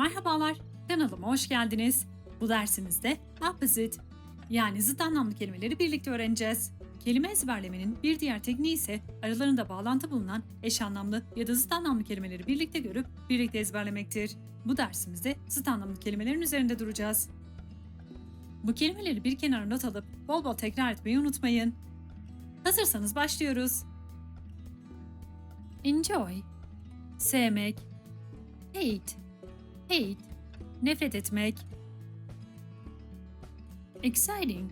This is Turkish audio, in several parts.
Merhabalar, kanalıma hoş geldiniz. Bu dersimizde opposite yani zıt anlamlı kelimeleri birlikte öğreneceğiz. Kelime ezberlemenin bir diğer tekniği ise aralarında bağlantı bulunan eş anlamlı ya da zıt anlamlı kelimeleri birlikte görüp birlikte ezberlemektir. Bu dersimizde zıt anlamlı kelimelerin üzerinde duracağız. Bu kelimeleri bir kenara not alıp bol bol tekrar etmeyi unutmayın. Hazırsanız başlıyoruz. Enjoy Sevmek Hate Hate Nefret etmek. Exciting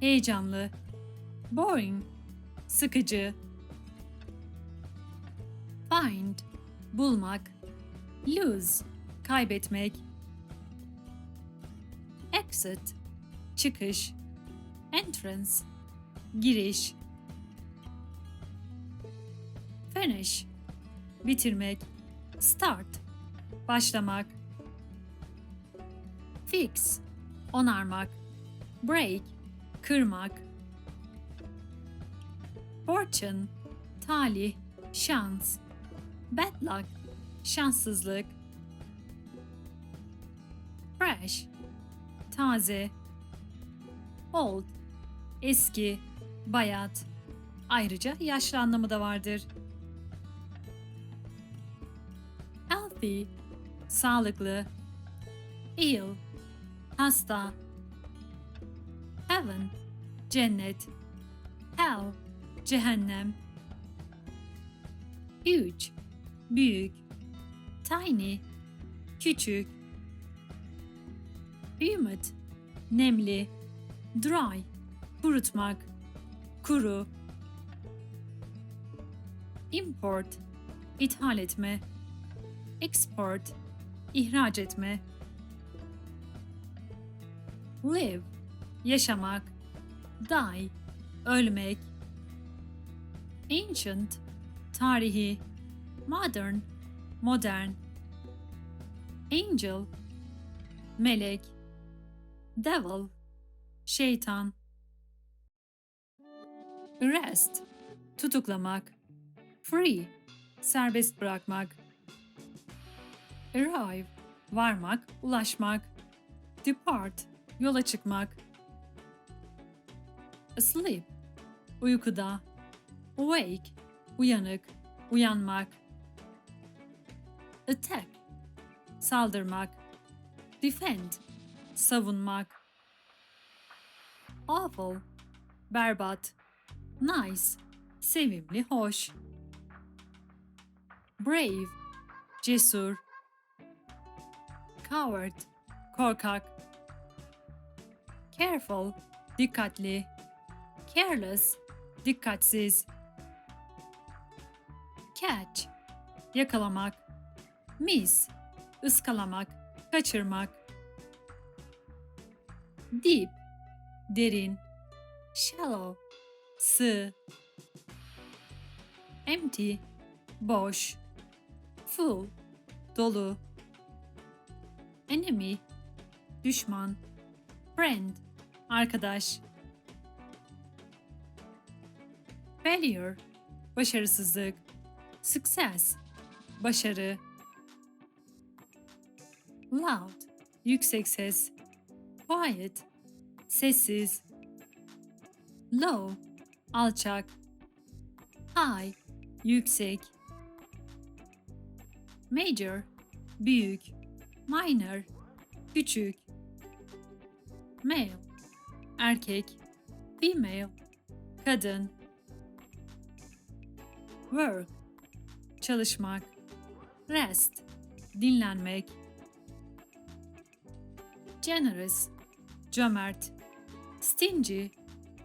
Heyecanlı. Boring Sıkıcı. Find Bulmak. Lose Kaybetmek. Exit Çıkış. Entrance Giriş. Finish Bitirmek. Start Başlamak Fix Onarmak Break Kırmak Fortune Talih Şans Bad luck Şanssızlık Fresh Taze Old Eski Bayat Ayrıca yaşlı anlamı da vardır. Healthy Sağlıklı ill, hasta. Heaven, cennet. Hell, cehennem. Huge, büyük. Tiny, küçük. Humid, nemli. Dry, kurutmak. Kuru. Import, ithal etme. Export, ihraç etme live yaşamak, die ölmek, ancient tarihi, modern modern, angel melek, devil şeytan, arrest tutuklamak, free serbest bırakmak, arrive varmak, ulaşmak, depart yola çıkmak. Asleep, uykuda. Awake, uyanık, uyanmak. Attack, saldırmak. Defend, savunmak. Awful, berbat. Nice, sevimli, hoş. Brave, cesur. Coward, korkak. Careful, dikkatli. Careless, dikkatsiz. Catch, yakalamak. Miss, ıskalamak, kaçırmak. Deep, derin. Shallow, sığ. Empty, boş. Full, dolu. Enemy, düşman. Friend, arkadaş. Failure, başarısızlık. Success, başarı. Loud, yüksek ses. Quiet, sessiz. Low, alçak. High, yüksek. Major, büyük. Minor, küçük male erkek female kadın. Work. Çalışmak. Rest. Dinlenmek. Generous. Cömert. Stingy.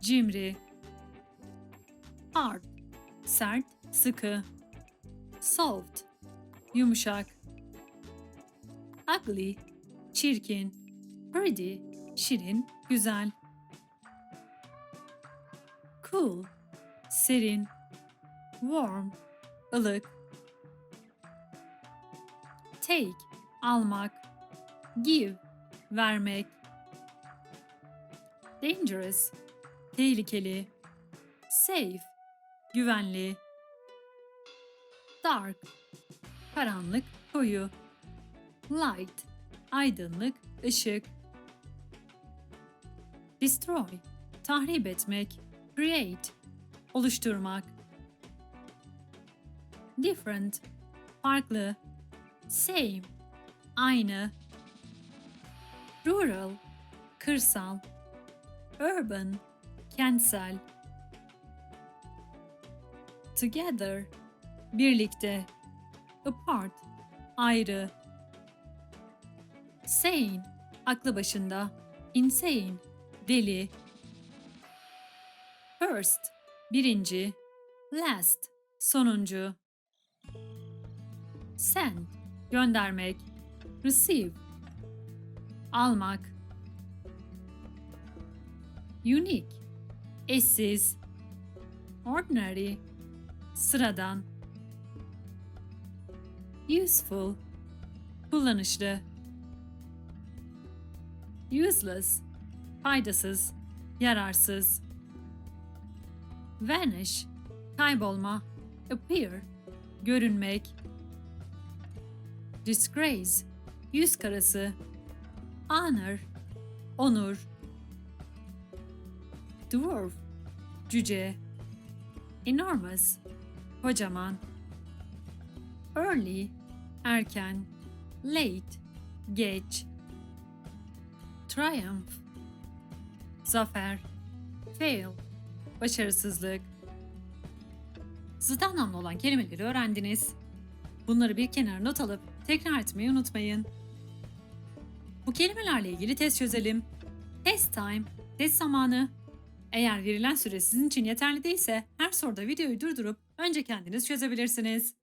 Cimri. Hard. Sert. Sıkı. Soft. Yumuşak. Ugly. Çirkin. Pretty. Şirin, güzel. Cool, serin. Warm, ılık. Take, almak. Give, vermek. Dangerous, tehlikeli. Safe, güvenli. Dark, karanlık, koyu. light, aydınlık, ışık. Destroy, tahrip etmek, create, oluşturmak. Different, farklı, same, aynı. Rural, kırsal. Urban, kentsel. Together, birlikte. Apart, ayrı. Sane, aklı başında. Insane, deli. First, birinci. Last, sonuncu. Send, göndermek. Receive, almak. Unique, eşsiz. Ordinary, sıradan. Useful, kullanışlı. Useless, faydasız, yararsız. Vanish, kaybolma. Appear, görünmek. Disgrace, yüz karası. Honor, onur. Dwarf, cüce. Enormous, kocaman. Early, erken. Late, geç. Triumph, zafer. Fail, başarısızlık. Zıt anlamlı olan kelimeleri öğrendiniz. Bunları bir kenara not alıp tekrar etmeyi unutmayın. Bu kelimelerle ilgili test çözelim. Test time, test zamanı. Eğer verilen süre sizin için yeterli değilse her soruda videoyu durdurup önce kendiniz çözebilirsiniz.